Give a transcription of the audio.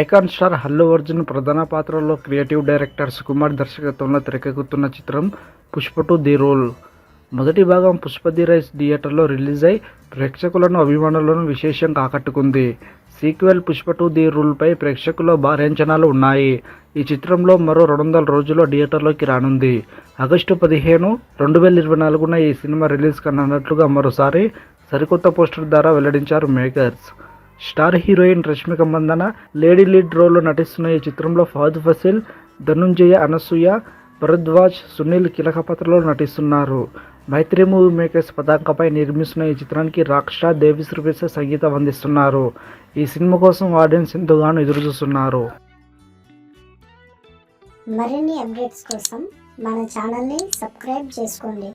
Icon star హల్లు Arjun ప్రధాన పాత్రలో creative director Sukumar దర్శకత్వంలో తెరకెక్కుతున్న చిత్రం పుష్ప టు ది రోల్. మొదటి భాగం పుష్ప ది రైస్ థియేటర్లో రిలీజ్ అయి ప్రేక్షకులను అభిమానులను విశేషంగా ఆకట్టుకుంది. సీక్వెల్ పుష్ప టు ది రూల్పై ప్రేక్షకుల్లో భారీ అంచనాలు ఉన్నాయి. ఈ చిత్రంలో మరో రెండు వందల రోజుల్లో థియేటర్లోకి రానుంది. ఆగస్టు పదిహేను రెండు వేల ఇరవై నాలుగున ఈ సినిమా రిలీజ్ కానున్నట్లుగా మరోసారి సరికొత్త పోస్టర్ ద్వారా వెల్లడించారు makers. Star heroine Rashmika Mandanna lady lead రోల్లో నటిస్తున్న ఈ చిత్రంలో ఫహద్ ఫసిల్ ధనుంజయ అనసూయ భరద్వాజ్ సునీల్ కీలక పాత్రలో నటిస్తున్నారు. మైత్రి మూవీ మేకర్స్ పతాకంపై నిర్మిస్తున్న ఈ చిత్రానికి రాక్షా దేవి శ్రీప్రస సంగీతం అందిస్తున్నారు. ఈ సినిమా కోసం ఆడియన్స్ ఎంతగానో ఎదురు చూస్తున్నారు మరిన్ని అప్డేట్స్ కోసం మన ఛానల్ని సబ్స్క్రైబ్ చేసుకోండి.